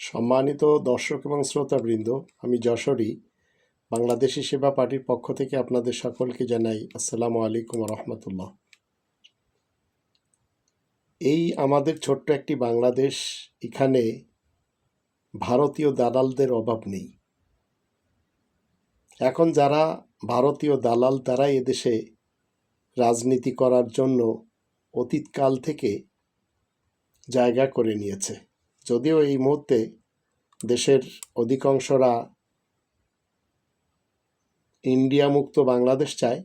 সম্মানিত দর্শক এবং শ্রোতাবৃন্দ, আমি যশোরী, বাংলাদেশি সেবা পার্টির পক্ষ থেকে আপনাদের সকলকে জানাই আসসালামু আলাইকুম রহমতুল্লাহ। এই আমাদের ছোট্ট একটি বাংলাদেশ, এখানে ভারতীয় দালালদের অভাব নেই। এখন যারা ভারতীয় দালাল, তারাই এদেশে রাজনীতি করার জন্য অতীতকাল থেকে জায়গা করে নিয়েছে। যদিও এই মুহূর্তে দেশের অধিকাংশরা ইন্ডিয়া মুক্ত বাংলাদেশ চায়,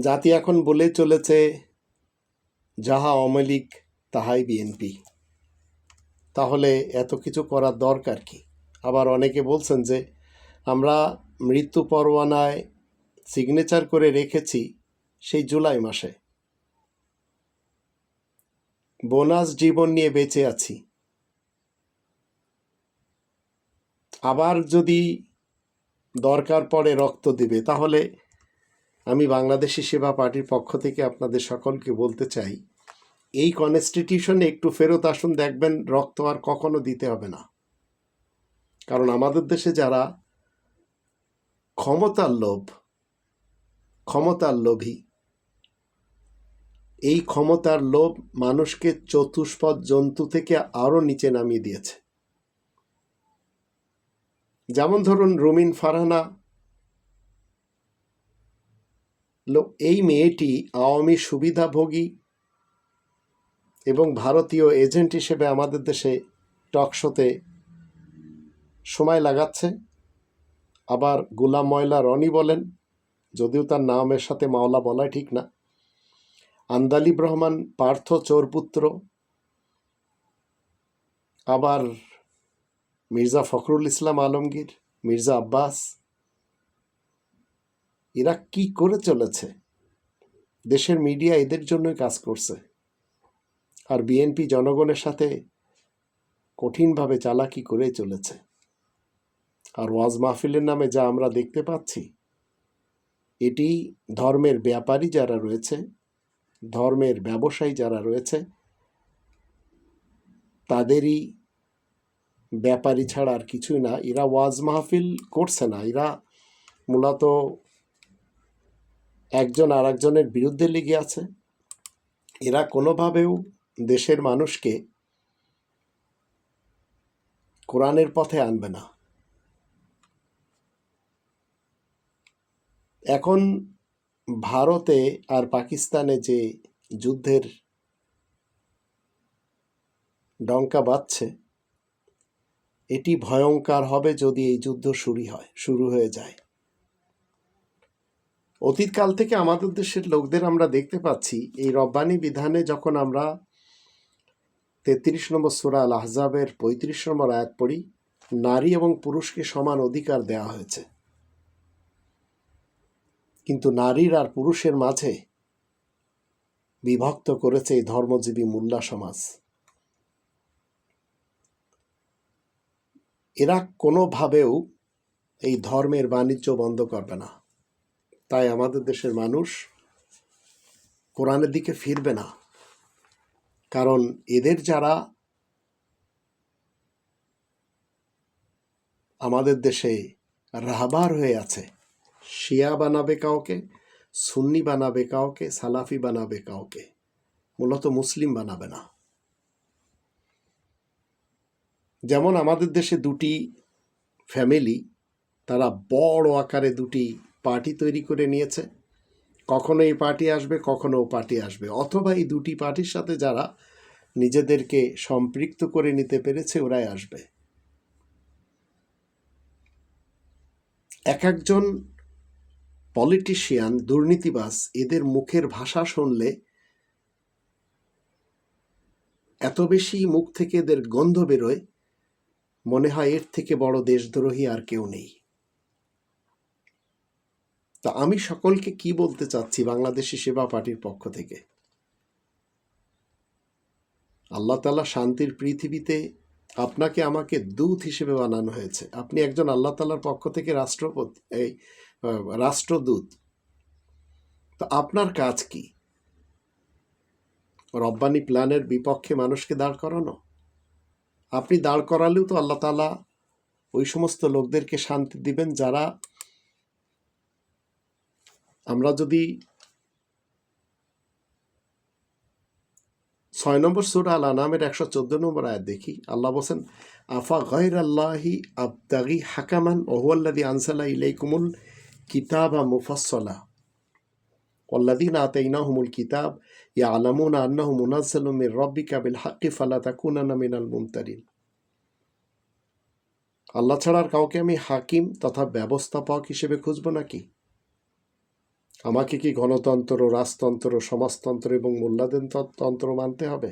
জাতি এখন বলে চলেছে, যাহা লীগ, তাহাই বিএনপি। তাহলে এত কিছু করার দরকার কি? আবার অনেকে বলছেন যে, আমরা মৃত্যু পরোয়ানায় সিগনেচার করে রেখেছি সেই জুলাই মাসে। বোনাস জীবন নিয়ে বেঁচে আছি। আবার যদি দরকার পড়ে রক্ত দিবে, তাহলে আমি বাংলাদেশি সেবা পার্টির পক্ষ থেকে আপনাদের সকলকে বলতে চাই, এই কনস্টিটিউশনে একটু ফেরত আসুন, দেখবেন রক্ত আর কখনো দিতে হবে না। কারণ আমাদের দেশে যারা ক্ষমতার লোভ, ক্ষমতার লোভী এই ক্ষমতার লোভ মানুষকে চতুষ্পদ জন্তু থেকে আরও নিচে নামিয়ে দিয়েছে। যেমন ধরুন রুমিন ফারহানা এই মেয়েটি আওয়ামী সুবিধাভোগী এবং ভারতীয় এজেন্ট হিসেবে আমাদের দেশে টকশোতে সময় লাগাচ্ছে। আবার গুলাম ময়লা রনি বলেন, যদিও তার নামের সাথে মাওলা বলা ঠিক না আন্দালিব রহমান, পার্থ চোরপুত্র, আবার মির্জা ফখরুল ইসলাম আলমগীর, মির্জা আব্বাস। এরা কি করে চলেছে? দেশের মিডিয়া এদের জন্যই কাজ করছে। আর বিএনপি জনগণের সাথে কঠিনভাবে চালাকি করে চলেছে। আর ওয়াজ মাহফিলের নামে যা আমরা দেখতে পাচ্ছি, এটি ধর্মের ব্যাপারী যারা রয়েছে ধর্মের ব্যবসায়ী যারা রয়েছে, তাদেরই ব্যাপারী ছাড়া আর কিছুই না। এরা ওয়াজ মাহফিল করছে না। এরা মূলত একজন আর একজনের বিরুদ্ধে লেগে আছে। এরা কোনোভাবেও দেশের মানুষকে কোরআনের পথে আনবে না। এখন ভারতে আর পাকিস্তানে যে যুদ্ধের ডঙ্কা বাজছে এটি ভয়ঙ্কর হবে যদি এই যুদ্ধ শুরু হয়, শুরু হয়ে যায়। অতীতকাল থেকে আমাদের দেশের লোকদের আমরা দেখতে পাচ্ছি, এই রব্বানি বিধানে যখন আমরা তেত্রিশ নম্বর সুরা আল আহজাবের পঁয়ত্রিশ নম্বর আয়াত পড়ি, নারী এবং পুরুষকে সমান অধিকার দেওয়া হয়েছে। কিন্তু নারীর আর পুরুষের মাঝে বিভক্ত করেছে এই ধর্মজীবী মোল্লা সমাজ। এরা কোনোভাবেও এই ধর্মের বাণিজ্য বন্ধ করবে না। তাই আমাদের দেশের মানুষ কোরআনের দিকে ফিরবে না। কারণ এদের যারা আমাদের দেশে রাহবার হয়ে আছে শিয়া বানাবে কাউকে, সুন্নি বানাবে কাউকে, সালাফি বানাবে কাউকে। মূলত মুসলিম বানাবে না। যেমন আমাদের দেশে দুটি ফ্যামিলি, তারা বড় আকারে দুটি পার্টি তৈরি করে নিয়েছে। কখনো এই পার্টি আসবে, কখনো ও পার্টি আসবে। অথবা এই দুটি পার্টির সাথে যারা নিজেদেরকে সম্পৃক্ত করে নিতে পেরেছে, ওরাই আসবে। এক একজন পলিটিশিয়ান, দুর্নীতিবাজ, এদের মুখের ভাষা শুনলে এত বেশি মুখ থেকে এদের গন্ধ বেরোয়, মনে হয় এর থেকে বড় দেশদ্রোহী আর কেউ নেই। তা আমি সকলকে কি বলতে চাচ্ছি বাংলাদেশি সেবা পার্টির পক্ষ থেকে? আল্লাহ তালা শান্তির পৃথিবীতে আপনাকে আমাকে দূত হিসেবে বানানো হয়েছে। আপনি একজন আল্লাহ তালার পক্ষ থেকে রাষ্ট্রপতি, এই রাষ্ট্রদূত, তো আপনার কাজ কি? রব্বানি প্ল্যানের বিপক্ষে মানুষকে দাঁড় করানো? আপনি দাঁড় করালেও তো আল্লাহ তালা ওই সমস্ত লোকদেরকে শান্তি দিবেন যারা আমরা যদি ছয় নম্বর সুরা আল আনামের একশো চোদ্দ নম্বর আয়াত দেখি, আল্লাহ বলছেন, আফা গৈর আল্লাহি আবদাগি হাকামান ওহুয়াল্লাদি আনসালা ইলাইকুমুল কিতাবা মুফাসলা والذين آتيناهم الكتاب يعلمون أنه منزل من ربك بالحق فلا تكونن من الممترين আল্লাহ ছাড়ার কাউকে আমি হাকিম তথা ব্যবস্থাপক হিসেবে খুঁজব নাকি আমাকে কি গণতন্ত্র রাজতন্ত্র সমাজতন্ত্র এবং মূল্যায়ন তন্ত্র মানতে হবে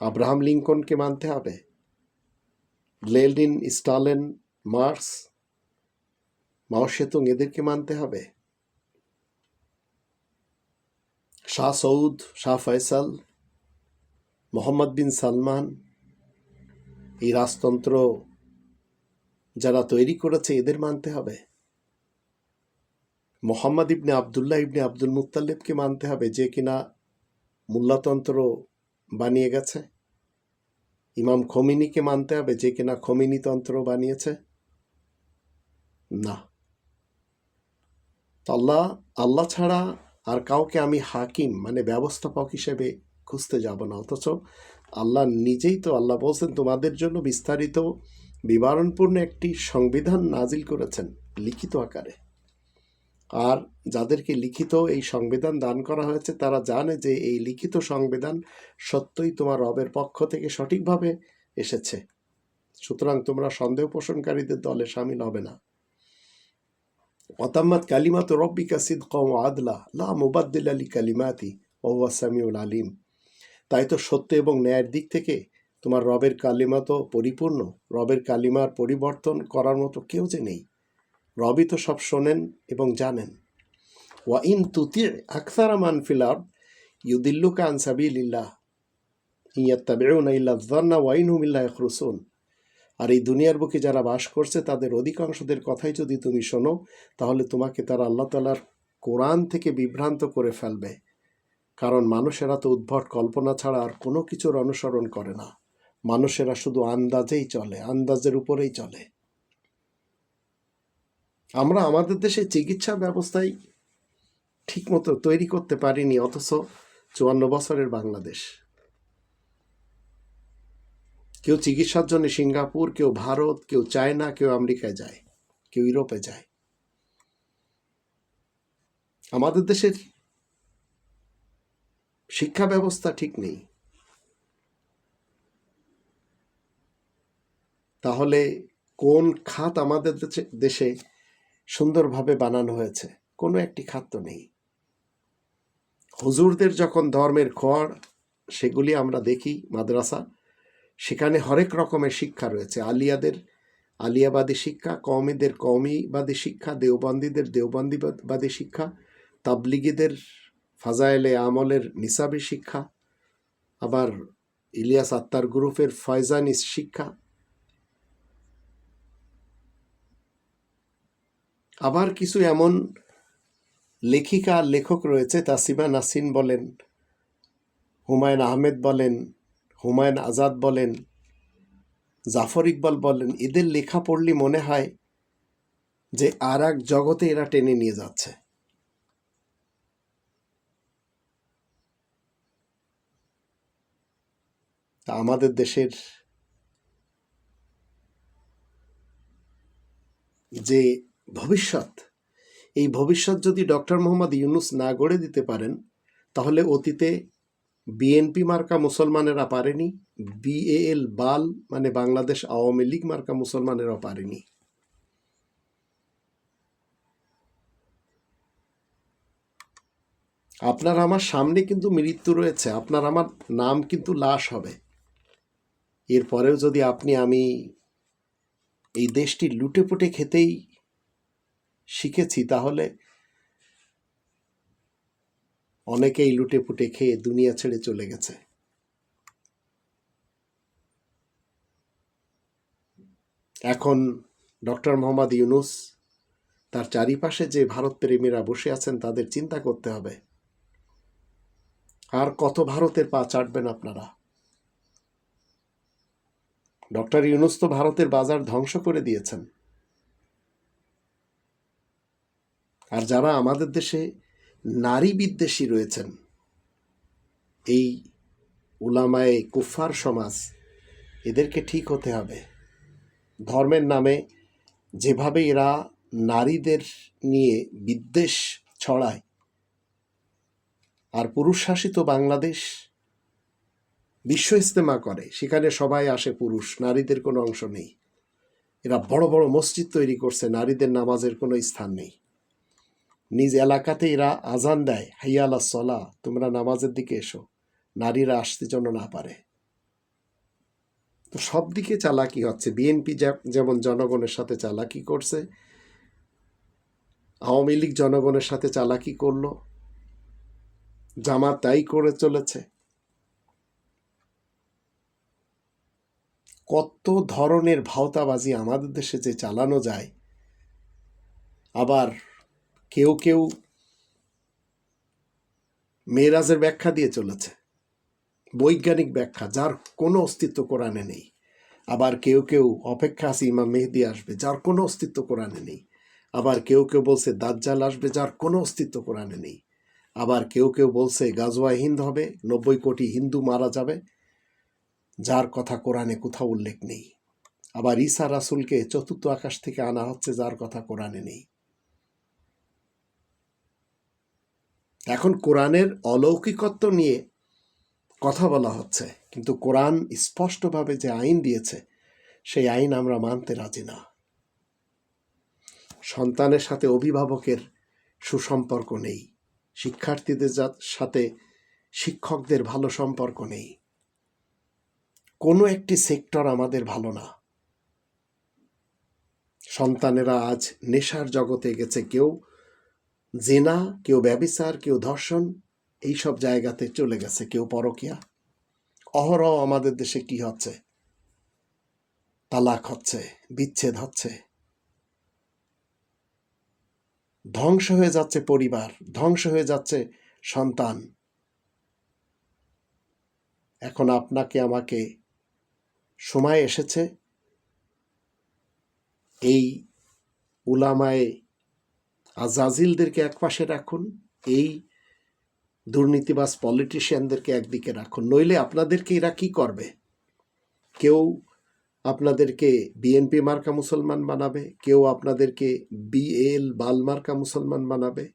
আব্রাহাম লিঙ্কনকে মানতে হবে Lenin Stalin marks Mao Tsetung এদেরকে মানতে হবে। শাহ সৌদ শাহ ফয়সাল মোহাম্মদ বিন সালমান এই রাজতন্ত্র যারা তৈরি করেছে এদের মানতে হবে। মোহাম্মদ ইবনে আবদুল্লাহ ইবনে আব্দুল মুত্তালিবকে মানতে হবে, যে কিনা মূল্যতন্ত্র বানিয়ে গেছে। ইমাম খমিনিকে মানতে হবে, যে কিনা খমিনি তন্ত্র বানিয়েছে। না। তো আল্লাহ আল্লাহ ছাড়া আর কাউকে আমি হাকিম মানে ব্যবস্থাপক হিসেবে খুঁজতে যাব না। অথচ আল্লাহ নিজেই তো, আল্লাহ বলছেন, তোমাদের জন্য বিস্তারিত, বিবরণপূর্ণ একটি সংবিধান নাজিল করেছেন লিখিত আকারে। আর যাদেরকে লিখিত এই সংবিধান দান করা হয়েছে, তারা জানে যে এই লিখিত সংবিধান সত্যই তোমার রবের পক্ষ থেকে সঠিকভাবে এসেছে। সুতরাং তোমরা সন্দেহ পোষণকারীদের দলে সামিল হবে না। অতাম্মাত কালিমাত রব্বিকা সিদ্ক ও আদলা লা মুবাদ্দিল আলী কালিমাতি ওয়া সামিউল আলিম তাই তো সত্য এবং ন্যায়ের দিক থেকে তোমার রবের কালিমা তো পরিপূর্ণ। রবের কালিমার পরিবর্তন করার মতো কেউ যে নেই। রবি তো সব শোনেন এবং জানেন। ওয়া ইন তুতি আকসারা মান ফিলার ইউদিল্লুকা আন সাবিলিল্লাহ। ইয়াত্তাবিউনা ইল্লা যান্না ওয়া ইনহুম ইল্লা ইয়াখরুসুন। আর এই দুনিয়ার বুকে যারা বাস করছে, তাদের অধিকাংশদের কথাই যদি তুমি শোনো, তাহলে তোমাকে তারা আল্লাহ তালার কোরআন থেকে বিভ্রান্ত করে ফেলবে। কারণ মানুষেরা তো উদ্ভট কল্পনা ছাড়া আর কোনো কিছুর অনুসরণ করে না। মানুষেরা শুধু আন্দাজেই চলে, আন্দাজের উপরেই চলে। আমরা আমাদের দেশে চিকিৎসা ব্যবস্থায় ঠিকমতো তৈরি করতে পারিনি, অথচ চুয়ান্ন বছরের বাংলাদেশ। কেউ চিকিৎসার জন্য সিঙ্গাপুর, কেউ ভারত, কেউ চায়না, কেউ আমেরিকায় যায়, কেউ ইউরোপে যায়। আমাদের দেশের শিক্ষা ব্যবস্থা ঠিক নেই। তাহলে কোন খাত আমাদের দেশে- সুন্দরভাবে বানানো হয়েছে? কোনো একটি খাত তো নেই। হুজুরদের যখন ধর্মের খড়, সেগুলি আমরা দেখি মাদ্রাসা সেখানে হরেক রকমের শিক্ষা রয়েছে। আলিয়াদের, আলিয়াবাদী শিক্ষা, কওমিদের কওমিবাদী শিক্ষা, দেওবন্দীদের দেওবন্দিবাদী শিক্ষা, তাবলিগীদের ফাজায়েলে আমলের নিসাবি শিক্ষা, আবার ইলিয়াস আত্মার গ্রুপের ফয়জানি শিক্ষা। আবার কিছু এমন লেখিকা, লেখক রয়েছে, তাসিমা নাসিন বলেন, হুমায়ুন আহমেদ বলেন হুমায়ুন আজাদ বলেন, জাফর ইকবাল বলেন, এদের লেখা পড়লে মনে হয় যে আর এক জগতে এরা টেনে নিয়ে যাচ্ছে। তা আমাদের দেশের যে ভবিষ্যৎ, এই ভবিষ্যৎ যদি ডক্টর মোহাম্মদ ইউনুস না গড়ে দিতে পারেন, তাহলে অতীতে বিএনপি মার্কা মুসলমানেরা পারেনি বিএএল বাল মানে বাংলাদেশ আওয়ামী লীগ মার্কা মুসলমানেরা পারেনি। আপনার আমার সামনে কিন্তু মৃত্যু রয়েছে, আপনার আমার নাম কিন্তু লাশ হবে। এরপরেও যদি আপনি আমি এই দেশটি লুটেপুটে খেতেই শিখেছি, তাহলে অনেকেই লুটেপুটে খেয়ে দুনিয়া ছেড়ে চলে গেছে। এখন ডক্টর মোহাম্মদ ইউনুস তার চারিপাশে যে ভারত প্রেমীরা বসে আছেন, তাদের চিন্তা করতে হবে। আর কত ভারতের পা চাটবেন আপনারা? ডক্টর ইউনুস তো ভারতের বাজার ধ্বংস করে দিয়েছেন। আর যারা আমাদের দেশে নারী বিদ্বেষী রয়েছেন। এই উলামায়ে কুফার সমাজ, এদেরকে ঠিক হতে হবে। ধর্মের নামে যেভাবে এরা নারীদের নিয়ে বিদ্বেষ ছড়ায়, আর পুরুষ শাসিত বাংলাদেশ বিশ্ব ইস্তেমা করে, সেখানে সবাই আসে পুরুষ, নারীদের কোনো অংশ নেই। এরা বড় বড় মসজিদ তৈরি করছে, নারীদের নামাজের কোনো স্থান নেই। নিজ এলাকাতে এরা আজান দেয় হাইয়ালা সলা তোমরা নামাজের দিকে এসো, নারীরা আসতে জন্য না পারে। তো সব দিকে চালাকি হচ্ছে। বিএনপি যেমন জনগণের সাথে চালাকি করছে, আওয়ামী লীগ জনগণের সাথে চালাকি করল জামা তাই করে চলেছে। কত ধরনের ভাওতাবাজি আমাদের দেশে যে চালানো যায়, আবার কেউ কেউ মেয়েরাজের ব্যাখ্যা দিয়ে চলেছে। বৈজ্ঞানিক ব্যাখ্যা, যার কোনো অস্তিত্ব কোরআনে নেই। আবার কেউ কেউ অপেক্ষা আছে ইমাম মেহেদি আসবে, যার কোনো অস্তিত্ব কোরআনে নেই। আবার কেউ কেউ বলছে দাজ্জাল আসবে, যার কোনো অস্তিত্ব কোরআনে নেই। আবার কেউ কেউ বলছে গাজওয়া হিন্দ হবে, নব্বই কোটি হিন্দু মারা যাবে, যার কথা কোরআনে কোথাও উল্লেখ নেই। আবার ঈসা রাসুলকে চতুর্থ আকাশ থেকে আনা হচ্ছে, যার কথা কোরআনে নেই। এখন কোরআনের অলৌকিকত্ব নিয়ে কথা বলা হচ্ছে, কিন্তু কোরআন স্পষ্টভাবে যে আইন দিয়েছে, সেই আইন আমরা মানতে রাজি না। সন্তানের সাথে অভিভাবকের সুসম্পর্ক নেই, শিক্ষার্থীদের সাথে শিক্ষকদের ভালো সম্পর্ক নেই। কোনো একটি সেক্টর আমাদের ভালো না। সন্তানেরা আজ নেশার জগতে গেছে, কেউ জেনা, কেউ ব্যবিচার, কেউ ধর্ষণ এইসব জায়গাতে চলে গেছে কেউ পরকিয়া। অহরহ আমাদের দেশে কি হচ্ছে? তালাক হচ্ছে, বিচ্ছেদ হচ্ছে। ধ্বংস হয়ে যাচ্ছে পরিবার, ধ্বংস হয়ে যাচ্ছে সন্তান। এখন আপনাকে, আমাকে সময় এসেছে এই উলামায় আজাজিলদেরকে একপাশে রাখুন, এই দুর্নীতিবাজ পলিটিশিয়ানদেরকে একদিকে রাখুন। নইলে আপনাদেরকে এরা কী করবে? কেউ আপনাদেরকে বিএনপি মার্কা মুসলমান বানাবে, কেউ আপনাদেরকে বিএল বাল মার্কা মুসলমান বানাবে।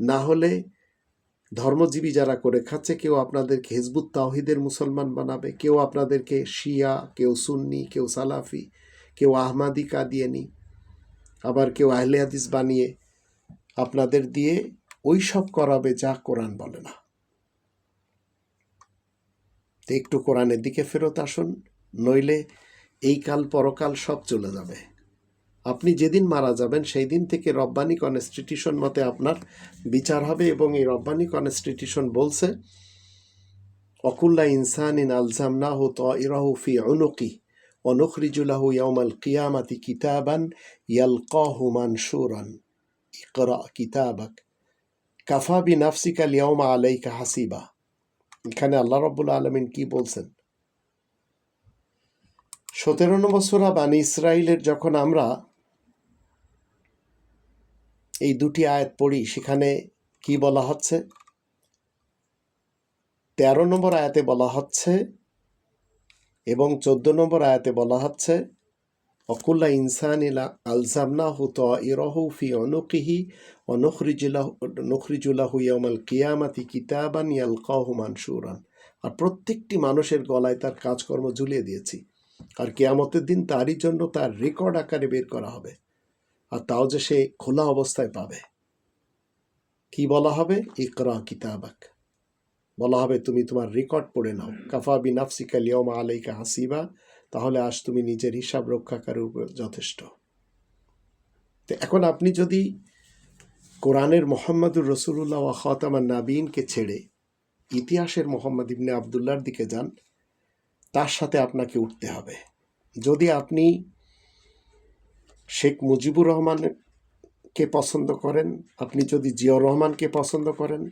না হলে ধর্মজীবী যারা করে খাচ্ছে, কেউ আপনাদেরকে হেজবুত তাওহিদের মুসলমান বানাবে, কেউ আপনাদেরকে শিয়া, কেউ সুন্নি, কেউ সালাফি, কেউ আহমাদি কাদিয়ানি, আবার কেউ আহলে হাদিস বানিয়ে আপনাদের দিয়ে ওই সব করাবে যা কোরআন বলে না। একটু কোরআনের দিকে ফেরত আসুন, নইলে এই কাল পরকাল সব চলে যাবে। আপনি যেদিন মারা যাবেন, সেই দিন থেকে রব্বানি কনস্টিটিউশন মতে আপনার বিচার হবে এবং এই রব্বানি কনস্টিটিউশন বলছে, অকুল্লা ইনসান ইন আলজাম না হো তরাহু ফি অনুকি অনুখরিজুলাহু ইয়াউমাল কিয়ামাতি কিতাবান ইয়াল ইয়ালকাহু মানশুরান ইকরা কিতাবাক কাফা বি নাফসিকা লিয়াউমা আলাইকা হাসিবা এখানে আল্লাহ রব্বুল আলমিন কি বলছেন সতেরো নম্বর সোরা বানি ইসরায়েলের যখন আমরা এই দুটি আয়াত পড়ি, সেখানে কি বলা হচ্ছে? তেরো নম্বর আয়াতে বলা হচ্ছে এবং চোদ্দ নম্বর আয়াতে বলা হচ্ছে অকুল্লা ইনসান ইলা আলজামনা হুত ইরহু ফি অনুকিহি নখরিজুল্লাহু ইয়ামাল কিয়ামাতি কিতাবান ইয়ালকাহু মানসুরান আর প্রত্যেকটি মানুষের গলায় তার কাজকর্ম ঝুলিয়ে দিয়েছি। আর কেয়ামতের দিন তারই জন্য তার রেকর্ড আকারে বের করা হবে। আর তাও যে সে খোলা অবস্থায় পাবে। কি বলা হবে? ইকরা কিতাবাক। বলা হবে, তুমি তোমার রেকর্ড পড়ে নাও। কাফা বি নাফসিকা লিয়মা আলাইকা হাসিবা তাহলে আজ তুমি নিজের হিসাব রক্ষাকারের উপর যথেষ্ট। তো এখন আপনি যদি কোরআনের মোহাম্মদুর রসুল্লাহ খাতামান নাবিনকে ছেড়ে ইতিহাসের মোহাম্মদ ইবনে আবদুল্লার দিকে যান, তার সাথে আপনাকে উঠতে হবে। যদি আপনি শেখ মুজিবুর রহমানকে পছন্দ করেন, আপনি যদি জিয়াউর রহমানকে পছন্দ করেন,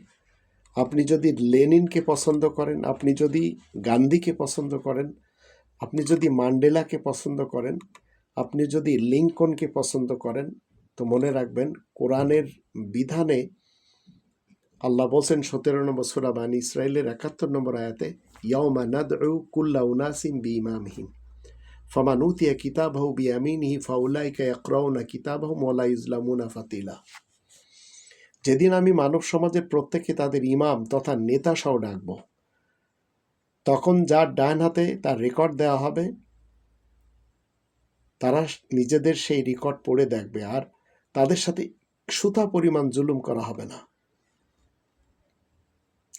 আপনি যদি লেনিনকে পছন্দ করেন, আপনি যদি গান্ধীকে পছন্দ করেন আপনি যদি মান্ডেলাকে পছন্দ করেন, আপনি যদি লিঙ্কনকে পছন্দ করেন, তো মনে রাখবেন কোরআনের বিধানে আল্লাহ বলছেন সতেরো নম্বর সুরা বানি ইসরায়েলের একাত্তর নম্বর আয়াতে ইয়মা নাদউ কুল্লা উনাসিম বি ইমামহিম ফামান উতিয়া কিতাবাহু বি আমিনিহি ফাউলাইকা ইয়াকরাউনা কিতাবাহু ওয়ালা ইজলামুনা ফাতিলা। যেদিন আমি মানব সমাজের প্রত্যেককে তাদের ইমাম তথা নেতা সহ ডাকব তখন যার ডান হাতে তার রেকর্ড দেওয়া হবে, তারা নিজেদের সেই রেকর্ড পড়ে দেখবে আর তাদের সাথে সুতা পরিমাণ জুলুম করা হবে না।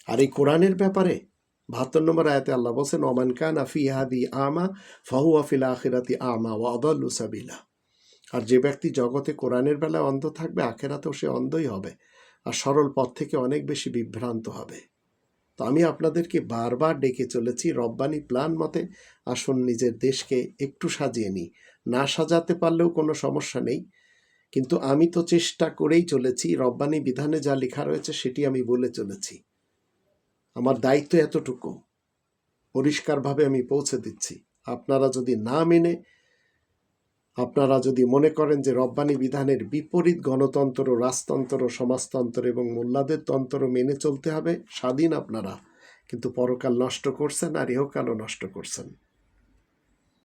আর এই কোরআনের ব্যাপারে বাহাত্তর নম্বর আয়াতে আল্লাহ বলছেন ওমান কান আফি হাদি আমা ফাহু আফিল আখিরাতি আমা ওয়া আদাল্লু সাবিলা। আর যে ব্যক্তি জগতে কোরআনের বেলায় অন্ধ থাকবে, আখেরাতেও সে অন্ধই হবে আর সরল পথ থেকে অনেক বেশি বিভ্রান্ত হবে। তো আমি আপনাদেরকে বারবার ডেকে চলেছি রব্বানি প্ল্যান মতে। আসুন নিজের দেশকে একটু সাজিয়ে নিই। না সাজাতে পারলেও কোনো সমস্যা নেই। কিন্তু আমি তো চেষ্টা করেই চলেছি রব্বানি বিধানে যা লেখা রয়েছে সেটি আমি বলে চলেছি। আমার দায়িত্ব এতটুকু। পরিষ্কারভাবে আমি পৌঁছে দিচ্ছি। আপনারা যদি না মেনে আপনারা যদি মনে করেন যে রব্বানি বিধানের বিপরীত গণতন্ত্র, রাজতন্ত্র, সমাজতন্ত্র এবং মোল্লাদের তন্ত্র মেনে চলতে হবে, স্বাধীন আপনারা। কিন্তু পরকাল নষ্ট করছেন আর ইহকালও নষ্ট করছেন।